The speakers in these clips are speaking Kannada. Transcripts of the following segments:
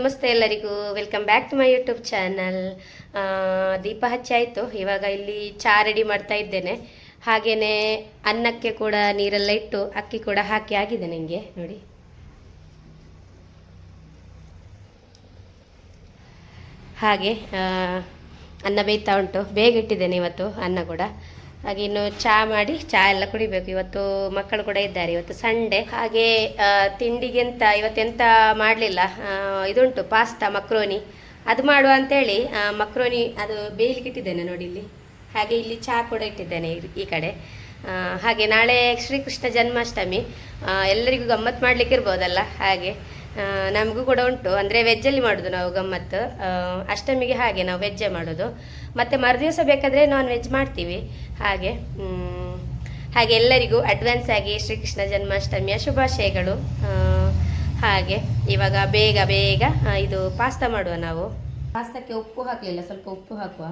ನಮಸ್ತೆ ಎಲ್ಲರಿಗೂ. Welcome back to my YouTube channel ದೀಪ ಹಚ್ಚಾಯಿತು. ಇವಾಗ ಇಲ್ಲಿ ಚಾ ರೆಡಿ ಮಾಡ್ತಾ ಇದ್ದೇನೆ. ಹಾಗೆಯೇ ಅನ್ನಕ್ಕೆ ಕೂಡ ನೀರೆಲ್ಲ ಇಟ್ಟು ಅಕ್ಕಿ ಕೂಡ ಹಾಕಿ ಆಗಿದೆ ನನಗೆ ನೋಡಿ. ಹಾಗೆ ಅನ್ನ ಬೇಯ್ತಾ ಉಂಟು. ಬೇಗ ಇಟ್ಟಿದ್ದೇನೆ ಇವತ್ತು ಅನ್ನ ಕೂಡ. ಹಾಗೆ ಇನ್ನು ಚಹಾ ಮಾಡಿ ಚಹಾ ಎಲ್ಲ ಕುಡಿಬೇಕು. ಇವತ್ತು ಮಕ್ಕಳು ಕೂಡ ಇದ್ದಾರೆ. ಇವತ್ತು ಸಂಡೇ ಹಾಗೆ ಆ, ತಿಂಡಿಗೆಂತ ಇವತ್ತೆಂತ ಮಾಡಲಿಲ್ಲ? ಇದುಂಟು ಪಾಸ್ತಾ ಮಕ್ರೋನಿ ಅದು ಮಾಡುವ ಅಂತೇಳಿ ಮಕ್ರೋನಿ ಅದು ಬೇಯಲಿಕ್ಕೆ ಇಟ್ಟಿದ್ದೇನೆ ನೋಡಿ ಇಲ್ಲಿ. ಹಾಗೆ ಇಲ್ಲಿ ಚಹಾ ಕೂಡ ಇಟ್ಟಿದ್ದೇನೆ ಈ- ಕಡೆ. ಹಾಗೆ ನಾಳೆ ಶ್ರೀಕೃಷ್ಣ ಜನ್ಮಾಷ್ಟಮಿ. ಎಲ್ಲರಿಗೂ ಗಮ್ಮತ್ತು ಮಾಡ್ಲಿಕ್ಕೆ ಇರ್ಬೋದಲ್ಲ? ಹಾಗೆ. ನಮಗೂ ಕೂಡ ಉಂಟು. ಅಂದರೆ ವೆಜ್ಜಲ್ಲಿ ಮಾಡೋದು ನಾವು ಗಮ್ಮತ್ತು. ಅಷ್ಟಮಿಗೆ ಹಾಗೆ ನಾವು ವೆಜ್ಜೇ ಮಾಡೋದು. ಮತ್ತು ಮರುದಿವಸ ಬೇಕಾದರೆ ನಾನ್ ವೆಜ್ ಮಾಡ್ತೀವಿ. ಹಾಗೆ ಹಾಗೆ ಎಲ್ಲರಿಗೂ ಅಡ್ವಾನ್ಸ್ ಆಗಿ ಶ್ರೀಕೃಷ್ಣ ಜನ್ಮಾಷ್ಟಮಿಯ ಶುಭಾಶಯಗಳು. ಹಾಗೆ ಇವಾಗ ಬೇಗ ಬೇಗ ಇದು ಪಾಸ್ತಾ ಮಾಡುವ ನಾವು. ಪಾಸ್ತಾಕ್ಕೆ ಉಪ್ಪು ಹಾಕಲಿಲ್ಲ, ಸ್ವಲ್ಪ ಉಪ್ಪು ಹಾಕುವ.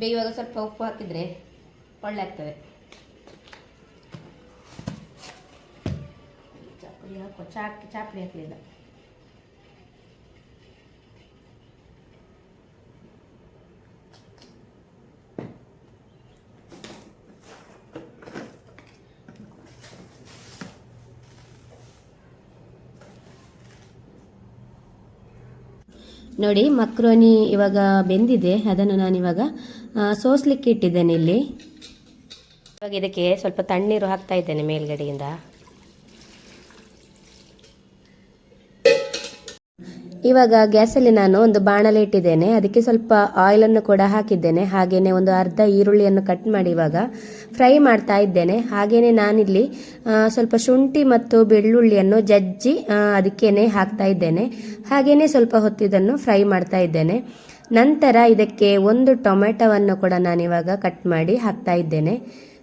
ಬೇಯುವಾಗ ಸ್ವಲ್ಪ ಉಪ್ಪು ಹಾಕಿದರೆ ಒಳ್ಳೆ ಆಗ್ತದೆ. ಚಾಪುಡಿ ಹಾಕುವ ಚಾಕಿ ಚಾಪುಡಿ ಹಾಕಲಿಲ್ಲ ನೋಡಿ, ಮಕ್ರೋನಿ ಇವಾಗ ಬೆಂದಿದೆ, ಅದನ್ನು ನಾನಿವಾಗ ಸೋಸ್ಲಿಕ್ಕೆ ಇಟ್ಟಿದ್ದೇನೆ ಇಲ್ಲಿ. ಇವಾಗ ಇದಕ್ಕೆ ಸ್ವಲ್ಪ ತಣ್ಣೀರು ಹಾಕ್ತಾ ಇದ್ದೇನೆ ಮೇಲ್ಗಡೆಯಿಂದ. ಇವಾಗ ಗ್ಯಾಸಲ್ಲಿ ನಾನು ಒಂದು ಬಾಣಲೆ ಇಟ್ಟಿದ್ದೇನೆ. ಅದಕ್ಕೆ ಸ್ವಲ್ಪ ಆಯಿಲನ್ನು ಕೂಡ ಹಾಕಿದ್ದೇನೆ. ಹಾಗೆಯೇ ಒಂದು ಅರ್ಧ ಈರುಳ್ಳಿಯನ್ನು ಕಟ್ ಮಾಡಿ ಇವಾಗ ಫ್ರೈ ಮಾಡ್ತಾ ಇದ್ದೇನೆ. ಹಾಗೆಯೇ ನಾನಿಲ್ಲಿ ಸ್ವಲ್ಪ ಶುಂಠಿ ಮತ್ತು ಬೆಳ್ಳುಳ್ಳಿಯನ್ನು ಜಜ್ಜಿ ಅದಕ್ಕೇನೆ ಹಾಕ್ತಾ ಇದ್ದೇನೆ. ಹಾಗೆಯೇ ಸ್ವಲ್ಪ ಹೊತ್ತಿದನ್ನು ಫ್ರೈ ಮಾಡ್ತಾ ಇದ್ದೇನೆ. ನಂತರ ಇದಕ್ಕೆ ಒಂದು ಟೊಮೆಟೊವನ್ನು ಕೂಡ ನಾನಿವಾಗ ಕಟ್ ಮಾಡಿ ಹಾಕ್ತಾ ಇದ್ದೇನೆ.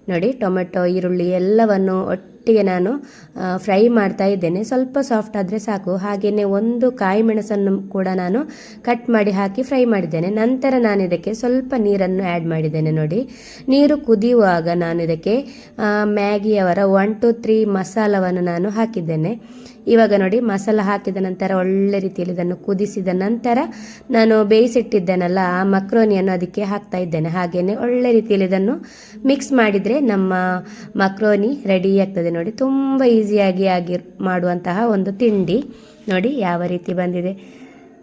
ನೋಡಿ, ಟೊಮೆಟೊ, ಈರುಳ್ಳಿ ಎಲ್ಲವನ್ನು ಒಟ್ಟಿಗೆ ನಾನು ಫ್ರೈ ಮಾಡ್ತಾ ಇದ್ದೇನೆ. ಸ್ವಲ್ಪ ಸಾಫ್ಟ್ ಆದರೆ ಸಾಕು. ಹಾಗೆಯೇ ಒಂದು ಕಾಯಿ ಮೆಣಸನ್ನು ಕೂಡ ನಾನು ಕಟ್ ಮಾಡಿ ಹಾಕಿ ಫ್ರೈ ಮಾಡಿದ್ದೇನೆ. ನಂತರ ನಾನು ಇದಕ್ಕೆ ಸ್ವಲ್ಪ ನೀರನ್ನು ಆ್ಯಡ್ ಮಾಡಿದ್ದೇನೆ ನೋಡಿ. ನೀರು ಕುದಿಯುವಾಗ ನಾನು ಇದಕ್ಕೆ ಮ್ಯಾಗಿಯವರ ಒನ್ ಟು ತ್ರೀ ಮಸಾಲವನ್ನು ನಾನು ಹಾಕಿದ್ದೇನೆ. ಇವಾಗ ನೋಡಿ ಮಸಾಲ ಹಾಕಿದ ನಂತರ ಒಳ್ಳೆ ರೀತಿಯಲ್ಲಿ ಇದನ್ನು ಕುದಿಸಿದ ನಂತರ ನಾನು ಬೇಯಿಸಿಟ್ಟಿದ್ದೇನಲ್ಲ ಆ ಮಕ್ರೋನಿಯನ್ನು ಅದಕ್ಕೆ ಹಾಕ್ತಾ ಇದ್ದೇನೆ. ಹಾಗೆಯೇ ಒಳ್ಳೆ ರೀತಿಯಲ್ಲಿ ಇದನ್ನು ಮಿಕ್ಸ್ ಮಾಡಿದರೆ ನಮ್ಮ ಮಕ್ರೋನಿ ರೆಡಿ ಆಗ್ತದೆ ನೋಡಿ. ತುಂಬ ಈಸಿಯಾಗಿ ಆಗಿ ಮಾಡುವಂತಹ ಒಂದು ತಿಂಡಿ. ನೋಡಿ ಯಾವ ರೀತಿ ಬಂದಿದೆ.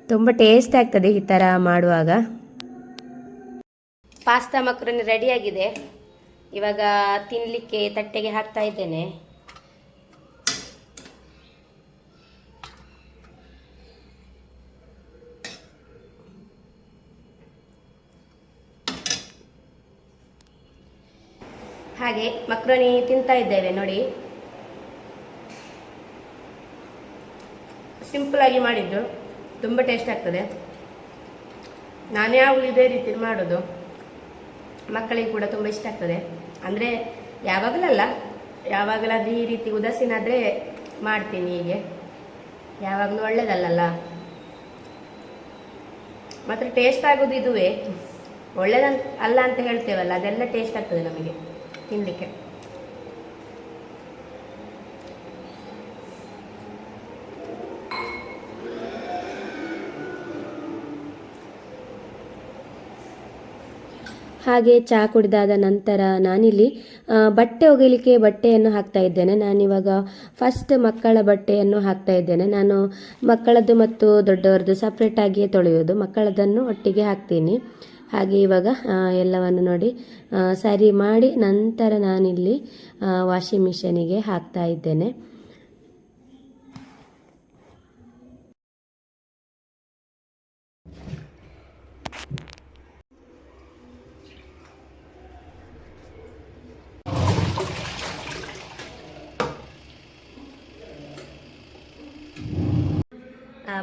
ತುಂಬ ಟೇಸ್ಟ್ ಆಗ್ತದೆ ಈ ಥರ ಮಾಡುವಾಗ. ಪಾಸ್ತಾ ಮಕ್ರೋನಿ ರೆಡಿಯಾಗಿದೆ ಇವಾಗ ತಿನ್ನಲಿಕ್ಕೆ ತಟ್ಟೆಗೆ ಹಾಕ್ತಾ ಇದ್ದೇನೆ. ಹಾಗೆ ಮಕ್ರೋನಿ ತಿಂತಾ ಇದ್ದೇವೆ, ನೋಡಿ. ಸಿಂಪಲ್ ಆಗಿ ಮಾಡಿದ್ದು. ತುಂಬ ಟೇಸ್ಟ್ ಆಗ್ತದೆ. ನಾನು ಯಾವಾಗಲೂ ಇದೇ ರೀತಿ ಮಾಡೋದು. ಮಕ್ಕಳಿಗೆ ಕೂಡ ತುಂಬ ಇಷ್ಟ ಆಗ್ತದೆ. ಅಂದರೆ ಯಾವಾಗಲಲ್ಲ, ಯಾವಾಗಲಾದ್ರೂ ಈ ರೀತಿ ಉದಾಸೀನಾದರೆ ಮಾಡ್ತೀನಿ ಹೀಗೆ. ಯಾವಾಗಲೂ ಒಳ್ಳೇದಲ್ಲಲ್ಲ? ಮಾತ್ರ ಟೇಸ್ಟ್ ಆಗೋದು ಇದುವೇ. ಒಳ್ಳೇದಂತ ಅಲ್ಲ ಅಂತ ಹೇಳ್ತೇವಲ್ಲ, ಅದೆಲ್ಲ ಟೇಸ್ಟ್ ಆಗ್ತದೆ ನಮಗೆ. ತಿನ್ನಲಿಕ್ಕೆ ಹಾಗೆ ಚಹಾ ಕುಡಿದಾದ ನಂತರ ನಾನಿಲ್ಲಿ ಬಟ್ಟೆ ಒಗೆಯಲಿಕ್ಕೆ ಬಟ್ಟೆಯನ್ನು ಹಾಕ್ತಾ ಇದ್ದೇನೆ. ನಾನಿವಾಗ ಫಸ್ಟ್ ಮಕ್ಕಳ ಬಟ್ಟೆಯನ್ನು ಹಾಕ್ತಾ ಇದ್ದೇನೆ. ನಾನು ಮಕ್ಕಳದ್ದು ಮತ್ತು ದೊಡ್ಡವರದ್ದು ಸಪ್ರೇಟಾಗಿಯೇ ತೊಳೆಯೋದು. ಮಕ್ಕಳದನ್ನು ಒಟ್ಟಿಗೆ ಹಾಕ್ತೀನಿ. ಹಾಗೆ ಇವಾಗ ಎಲ್ಲವನ್ನು ನೋಡಿ ಸರಿ ಮಾಡಿ ನಂತರ ನಾನಿಲ್ಲಿ ವಾಷಿಂಗ್ ಮಿಷನಿಗೆ ಹಾಕ್ತಾ ಇದ್ದೇನೆ.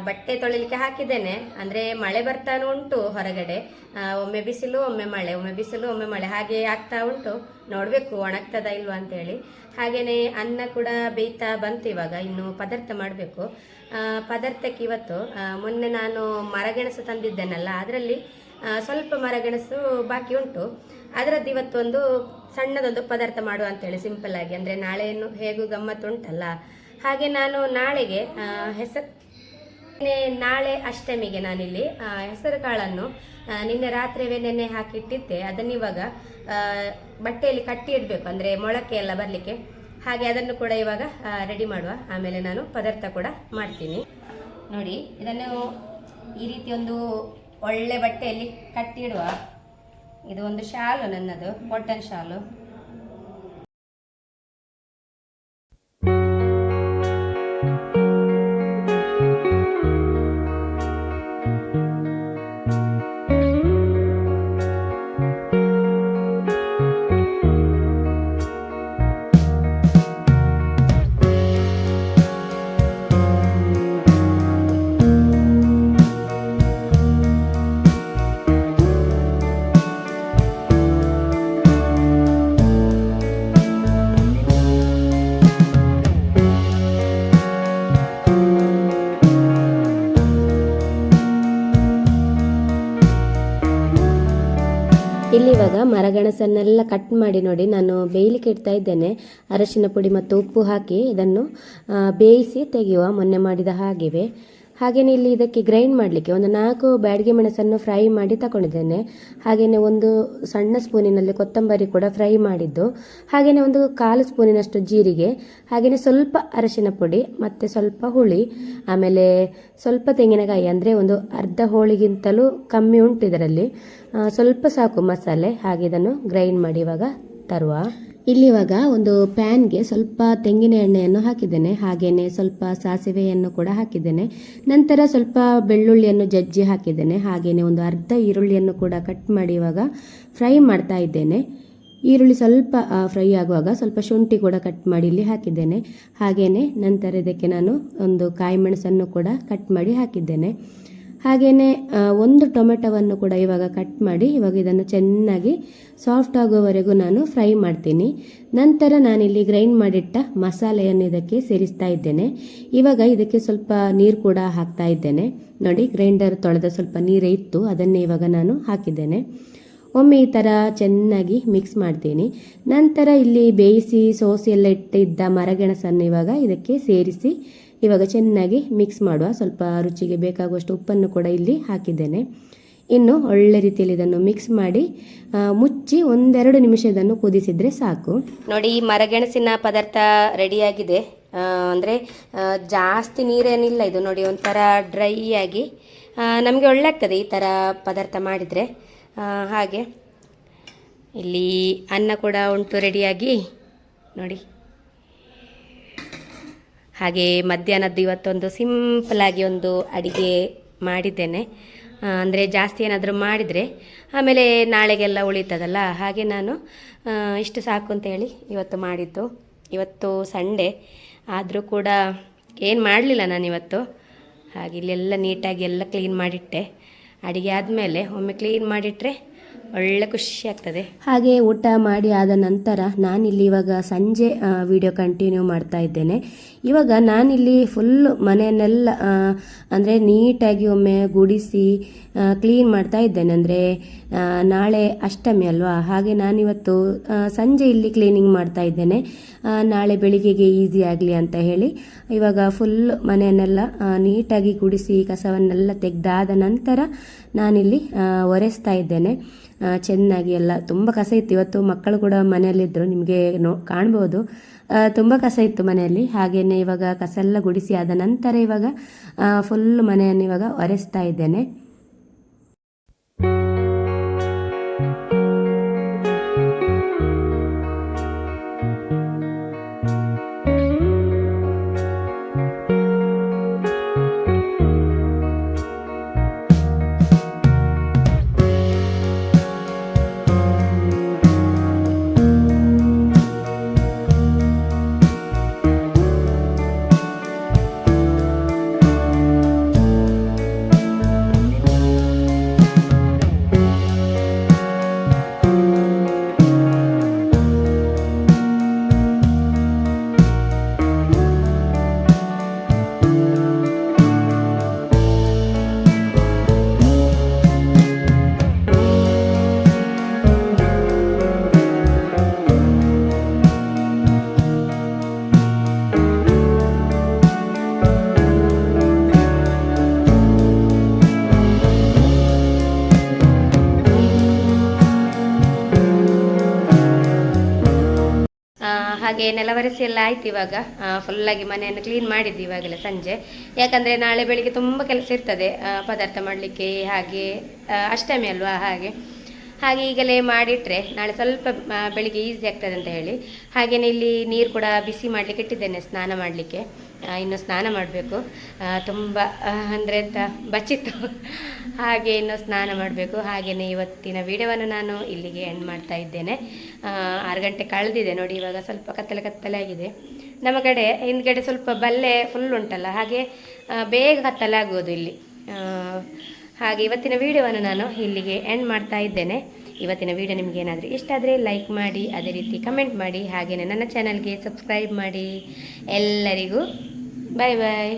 ಬಟ್ಟೆ ತೊಳಿಲಿಕ್ಕೆ ಹಾಕಿದ್ದೇನೆ. ಅಂದರೆ ಮಳೆ ಬರ್ತಾನು ಉಂಟು ಹೊರಗಡೆ. ಒಮ್ಮೆ ಬಿಸಿಲು, ಒಮ್ಮೆ ಮಳೆ. ಒಮ್ಮೆ ಬಿಸಿಲು, ಒಮ್ಮೆ ಮಳೆ. ಹಾಗೆ ಆಗ್ತಾ ಉಂಟು. ನೋಡಬೇಕು ಒಣಗ್ತದ ಇಲ್ವಾ ಅಂತೇಳಿ. ಹಾಗೆಯೇ ಅನ್ನ ಕೂಡ ಬೇಯ್ತಾ ಬಂತು ಇವಾಗ. ಇನ್ನು ಪದಾರ್ಥ ಮಾಡಬೇಕು. ಪದಾರ್ಥಕ್ಕೆ ಇವತ್ತು ಮೊನ್ನೆ ನಾನು ಮರಗೆಣಸು ತಂದಿದ್ದೇನಲ್ಲ, ಅದರಲ್ಲಿ ಸ್ವಲ್ಪ ಮರಗೆಣಸು ಬಾಕಿ ಉಂಟು. ಅದರದ್ದು ಇವತ್ತೊಂದು ಸಣ್ಣದೊಂದು ಪದಾರ್ಥ ಮಾಡುವ ಅಂತೇಳಿ ಸಿಂಪಲ್ ಆಗಿ. ಅಂದರೆ ನಾಳೆಯನ್ನು ಹೇಗೂ ಗಮ್ಮತ್ತು ಉಂಟಲ್ಲ. ಹಾಗೆ ನಾನು ನಾಳೆಗೆ ಹೆಸರು ನಾಳೆ ಅಷ್ಟಮಿಗೆ ನಾನಿಲ್ಲಿ ಹೆಸರು ಕಾಳನ್ನು ನಿನ್ನೆ ರಾತ್ರಿವೇ ನೆನೆ ಹಾಕಿಟ್ಟಿದ್ದೆ. ಅದನ್ನ ಇವಾಗ ಬಟ್ಟೆಯಲ್ಲಿ ಕಟ್ಟಿ ಇಡಬೇಕು, ಅಂದರೆ ಮೊಳಕೆ ಎಲ್ಲ ಬರಲಿಕ್ಕೆ. ಹಾಗೆ ಅದನ್ನು ಕೂಡ ಇವಾಗ ರೆಡಿ ಮಾಡುವ. ಆಮೇಲೆ ನಾನು ಪದಾರ್ಥ ಕೂಡ ಮಾಡ್ತೀನಿ. ನೋಡಿ, ಇದನ್ನು ಈ ರೀತಿ ಒಂದು ಒಳ್ಳೆ ಬಟ್ಟೆಯಲ್ಲಿ ಕಟ್ಟಿಡುವ ಇದು ಒಂದು ಶಾಲು ನನ್ನದು ಕಾಟನ್ ಶಾಲು. ಇಲ್ಲಿ ಇವಾಗ ಮರಗೆಣಸನ್ನೆಲ್ಲ ಕಟ್ ಮಾಡಿ ನೋಡಿ ನಾನು ಬೇಯಲಿಕ್ಕೆ ಇಡ್ತಾ ಇದ್ದೇನೆ. ಅರಶಿನ ಪುಡಿ ಮತ್ತು ಉಪ್ಪು ಹಾಕಿ ಇದನ್ನು ಬೇಯಿಸಿ ತೆಗೆಯುವ ಮೊನ್ನೆ ಮಾಡಿದ ಹಾಗೆಯೇ ಹಾಗೆಯೇ ಇಲ್ಲಿ ಇದಕ್ಕೆ ಗ್ರೈಂಡ್ ಮಾಡಲಿಕ್ಕೆ ಒಂದು ನಾಲ್ಕು ಬ್ಯಾಡಿಗೆ ಮೆಣಸನ್ನು ಫ್ರೈ ಮಾಡಿ ತಗೊಂಡಿದ್ದೇನೆ ಹಾಗೆಯೇ ಒಂದು ಸಣ್ಣ ಸ್ಪೂನಿನಲ್ಲಿ ಕೊತ್ತಂಬರಿ ಕೂಡ ಫ್ರೈ ಮಾಡಿದ್ದು. ಹಾಗೆಯೇ ಒಂದು ಕಾಲು ಸ್ಪೂನಿನಷ್ಟು ಜೀರಿಗೆ ಹಾಗೆಯೇ ಸ್ವಲ್ಪ ಅರಶಿನ ಪುಡಿ, ಮತ್ತು ಸ್ವಲ್ಪ ಹುಳಿ, ಆಮೇಲೆ ಸ್ವಲ್ಪ ತೆಂಗಿನಕಾಯಿ ಅಂದರೆ ಒಂದು ಅರ್ಧ ಹೋಳಿಗಿಂತಲೂ ಕಮ್ಮಿ ಉಂಟು ಇದರಲ್ಲಿ. ಸ್ವಲ್ಪ ಸಾಕು ಮಸಾಲೆ, ಹಾಗೆ ಇದನ್ನು ಗ್ರೈಂಡ್ ಮಾಡಿ ಇವಾಗ ತರುವ. ಇಲ್ಲಿ ಇವಾಗ ಒಂದು ಪ್ಯಾನ್ಗೆ ಸ್ವಲ್ಪ ತೆಂಗಿನ ಎಣ್ಣೆಯನ್ನು ಹಾಕಿದ್ದೇನೆ. ಹಾಗೆಯೇ ಸ್ವಲ್ಪ ಸಾಸಿವೆಯನ್ನು ಕೂಡ ಹಾಕಿದ್ದೇನೆ. ನಂತರ ಸ್ವಲ್ಪ ಬೆಳ್ಳುಳ್ಳಿಯನ್ನು ಜಜ್ಜಿ ಹಾಕಿದ್ದೇನೆ. ಹಾಗೆಯೇ ಒಂದು ಅರ್ಧ ಈರುಳ್ಳಿಯನ್ನು ಕೂಡ ಕಟ್ ಮಾಡಿ ಇವಾಗ ಫ್ರೈ ಮಾಡ್ತಾ ಇದ್ದೇನೆ. ಈರುಳ್ಳಿ ಸ್ವಲ್ಪ ಫ್ರೈ ಆಗುವಾಗ ಸ್ವಲ್ಪ ಶುಂಠಿ ಕೂಡ ಕಟ್ ಮಾಡಿ ಇಲ್ಲಿ ಹಾಕಿದ್ದೇನೆ. ಹಾಗೆಯೇ ನಂತರ ಇದಕ್ಕೆ ನಾನು ಒಂದು ಕಾಯಿ ಮೆಣಸನ್ನು ಕೂಡ ಕಟ್ ಮಾಡಿ ಹಾಕಿದ್ದೇನೆ. ಹಾಗೆಯೇ ಒಂದು ಟೊಮೆಟೊವನ್ನು ಕೂಡ ಇವಾಗ ಕಟ್ ಮಾಡಿ, ಇವಾಗ ಇದನ್ನು ಚೆನ್ನಾಗಿ ಸಾಫ್ಟ್ ಆಗೋವರೆಗೂ ನಾನು ಫ್ರೈ ಮಾಡ್ತೀನಿ. ನಂತರ ನಾನಿಲ್ಲಿ ಗ್ರೈಂಡ್ ಮಾಡಿಟ್ಟ ಮಸಾಲೆಯನ್ನು ಇದಕ್ಕೆ ಸೇರಿಸ್ತಾ ಇದ್ದೇನೆ. ಇವಾಗ ಇದಕ್ಕೆ ಸ್ವಲ್ಪ ನೀರು ಕೂಡ ಹಾಕ್ತಾ ಇದ್ದೇನೆ. ನೋಡಿ ಗ್ರೈಂಡರ್ ತೊಳೆದ ಸ್ವಲ್ಪ ನೀರೇ ಇತ್ತು, ಅದನ್ನೇ ಇವಾಗ ನಾನು ಹಾಕಿದ್ದೇನೆ. ಒಮ್ಮೆ ಈ ಥರ ಚೆನ್ನಾಗಿ ಮಿಕ್ಸ್ ಮಾಡ್ತೀನಿ. ನಂತರ ಇಲ್ಲಿ ಬೇಯಿಸಿ ಸೋಸಿ ಎಲ್ಲ ಇಟ್ಟಿದ್ದ ಮರಗೆಣಸನ್ನು ಇವಾಗ ಇದಕ್ಕೆ ಸೇರಿಸಿ ಇವಾಗ ಚೆನ್ನಾಗಿ ಮಿಕ್ಸ್ ಮಾಡುವ. ಸ್ವಲ್ಪ ರುಚಿಗೆ ಬೇಕಾಗುವಷ್ಟು ಉಪ್ಪನ್ನು ಕೂಡ ಇಲ್ಲಿ ಹಾಕಿದ್ದೇನೆ. ಇನ್ನು ಒಳ್ಳೆ ರೀತಿಯಲ್ಲಿ ಇದನ್ನು ಮಿಕ್ಸ್ ಮಾಡಿ ಮುಚ್ಚಿ ಒಂದೆರಡು ನಿಮಿಷ ಇದನ್ನು ಕುದಿಸಿದರೆ ಸಾಕು. ನೋಡಿ, ಈ ಮರಗೆಣಸಿನ ಪದಾರ್ಥ ರೆಡಿಯಾಗಿದೆ ಅಂದರೆ ಜಾಸ್ತಿ ನೀರೇನಿಲ್ಲ ಇದು. ನೋಡಿ, ಒಂಥರ ಡ್ರೈ ಆಗಿ ನಮಗೆ ಒಳ್ಳೆ ಆಗ್ತದೆ ಈ ಥರ ಪದಾರ್ಥ ಮಾಡಿದರೆ. ಹಾಗೆ. ಇಲ್ಲಿ ಅನ್ನ ಕೂಡ ಉಂಟು ರೆಡಿಯಾಗಿ ನೋಡಿ. ಹಾಗೆ ಮಧ್ಯಾಹ್ನದ್ದು ಇವತ್ತೊಂದು ಸಿಂಪಲಾಗಿ ಒಂದು ಅಡಿಗೆ ಮಾಡಿದ್ದೇನೆ. ಅಂದರೆ ಜಾಸ್ತಿ ಏನಾದರೂ ಮಾಡಿದರೆ ಆಮೇಲೆ ನಾಳೆಗೆಲ್ಲ ಉಳಿತದಲ್ಲ, ಹಾಗೆ ನಾನು ಇಷ್ಟು ಸಾಕು ಅಂತೇಳಿ ಇವತ್ತು ಮಾಡಿದ್ದು. ಇವತ್ತು ಸಂಡೇ, ಆದರೂ ಕೂಡ ಏನು ಮಾಡಲಿಲ್ಲ ನಾನು ಇವತ್ತು. ಹಾಗೆ ಇಲ್ಲೆಲ್ಲ ನೀಟಾಗಿ ಎಲ್ಲ ಕ್ಲೀನ್ ಮಾಡಿಟ್ಟೆ. ಅಡುಗೆ ಆದಮೇಲೆ ಒಮ್ಮೆ ಕ್ಲೀನ್ ಮಾಡಿಟ್ರೆ ಒಳ್ಳೆ ಖುಷಿ ಆಗ್ತದೆ. ಹಾಗೆ ಊಟ ಮಾಡಿ ಆದ ನಂತರ ನಾನಿಲ್ಲಿ ಇವಾಗ ಸಂಜೆ ವಿಡಿಯೋ ಕಂಟಿನ್ಯೂ ಮಾಡ್ತಾ ಇದ್ದೇನೆ. ಇವಾಗ ನಾನಿಲ್ಲಿ ಫುಲ್ ಮನೆಯನ್ನೆಲ್ಲ ಅಂದರೆ ನೀಟಾಗಿ ಒಮ್ಮೆ ಗುಡಿಸಿ ಕ್ಲೀನ್ ಮಾಡ್ತಾ ಇದ್ದೇನೆ. ಅಂದರೆ ನಾಳೆ ಅಷ್ಟಮಿ ಅಲ್ವಾ? ಹಾಗೆ ನಾನಿವತ್ತು ಸಂಜೆ ಇಲ್ಲಿ ಕ್ಲೀನಿಂಗ್ ಮಾಡ್ತಾ ಇದ್ದೇನೆ. ನಾಳೆ ಬೆಳಿಗ್ಗೆಗೆ ಈಸಿ ಆಗಲಿ ಅಂತ ಹೇಳಿ, ಇವಾಗ ಫುಲ್ ಮನೆಯನ್ನೆಲ್ಲ ನೀಟಾಗಿ ಗುಡಿಸಿ, ಕಸವನ್ನೆಲ್ಲ ತೆಗೆದಾದ ನಂತರ ನಾನಿಲ್ಲಿ ಒರೆಸ್ತಾ ಇದ್ದೇನೆ. ಚೆನ್ನಾಗಿ ಎಲ್ಲ ತುಂಬ ಕಸ ಇತ್ತು. ಇವತ್ತು ಮಕ್ಕಳು ಕೂಡ ಮನೆಯಲ್ಲಿದ್ದರು ನಿಮಗೆ ನೋ, ಕಾಣ್ಬೋದು. ತುಂಬ ಕಸ ಇತ್ತು ಮನೆಯಲ್ಲಿ. ಹಾಗೆಯೇ ಇವಾಗ ಕಸ ಎಲ್ಲ ಗುಡಿಸಿ ಆದ ನಂತರ ಇವಾಗ ಫುಲ್ ಮನೆಯನ್ನು ಇವಾಗ ಒರೆಸ್ತಾ ಇದ್ದೇನೆ. ನೆಲವರೆಸಿ ಎಲ್ಲ ಆಯ್ತು ಇವಾಗ. ಫುಲ್ಲಾಗಿ ಮನೆಯನ್ನು ಕ್ಲೀನ್ ಮಾಡಿದ್ದು ಇವಾಗಲೇ ಸಂಜೆ. ಯಾಕಂದರೆ ನಾಳೆ ಬೆಳಿಗ್ಗೆ ತುಂಬ ಕೆಲಸ ಇರ್ತದೆ. ಪದಾರ್ಥ ಮಾಡಲಿಕ್ಕೆ ಹಾಗೆ ಅಷ್ಟಮಿ ಅಲ್ವಾ ಹಾಗೆ. ಹಾಗೆ ಈಗಲೇ ಮಾಡಿಟ್ರೆ ನಾಳೆ ಸ್ವಲ್ಪ ಬೆಳಿಗ್ಗೆ ಈಸಿ ಆಗ್ತದೆ ಅಂತ ಹೇಳಿ. ಹಾಗೆಯೇ ಇಲ್ಲಿ ನೀರು ಕೂಡ ಬಿಸಿ ಮಾಡಲಿಕ್ಕೆ ಇಟ್ಟಿದ್ದೇನೆ, ಸ್ನಾನ ಮಾಡಲಿಕ್ಕೆ. ಇನ್ನು ಸ್ನಾನ ಮಾಡಬೇಕು. ತುಂಬ ಅಂದರೆ ಅಂತ ಬಚ್ಚಿತ್ತು. ಹಾಗೆ ಇನ್ನು ಸ್ನಾನ ಮಾಡಬೇಕು. ಹಾಗೆಯೇ ಇವತ್ತಿನ ವಿಡಿಯೋವನ್ನು ನಾನು ಇಲ್ಲಿಗೆ ಎಂಡ್ ಮಾಡ್ತಾ ಇದ್ದೇನೆ. ಆರು ಗಂಟೆ ಕಳೆದಿದೆ. ನೋಡಿ, ಇವಾಗ ಸ್ವಲ್ಪ ಕತ್ತಲೆ ಕತ್ತಲೆ ಆಗಿದೆ. ನಮ್ಮ ಕಡೆ, ಹಿಂದ್ಗಡೆ ಸ್ವಲ್ಪ ಬಲ್ಲೆ ಫುಲ್ ಉಂಟಲ್ಲ. ಹಾಗೆ ಬೇಗ ಕತ್ತಲೆ ಆಗೋದು ಇಲ್ಲಿ. ಹಾಗೆ ಇವತ್ತಿನ ವಿಡಿಯೋವನ್ನು ನಾನು ಇಲ್ಲಿಗೆ ಎಂಡ್ ಮಾಡ್ತಾ ಇದ್ದೇನೆ. ಇವತ್ತಿನ ವಿಡಿಯೋ ನಿಮಗೆ ಏನಾದರೂ ಇಷ್ಟ ಆದರೆ ಲೈಕ್ ಮಾಡಿ, ಅದೇ ರೀತಿ ಕಮೆಂಟ್ ಮಾಡಿ ಹಾಗೆಯೇ ನನ್ನ ಚಾನಲ್ಗೆ ಸಬ್ಸ್ಕ್ರೈಬ್ ಮಾಡಿ. ಎಲ್ಲರಿಗೂ Bye bye.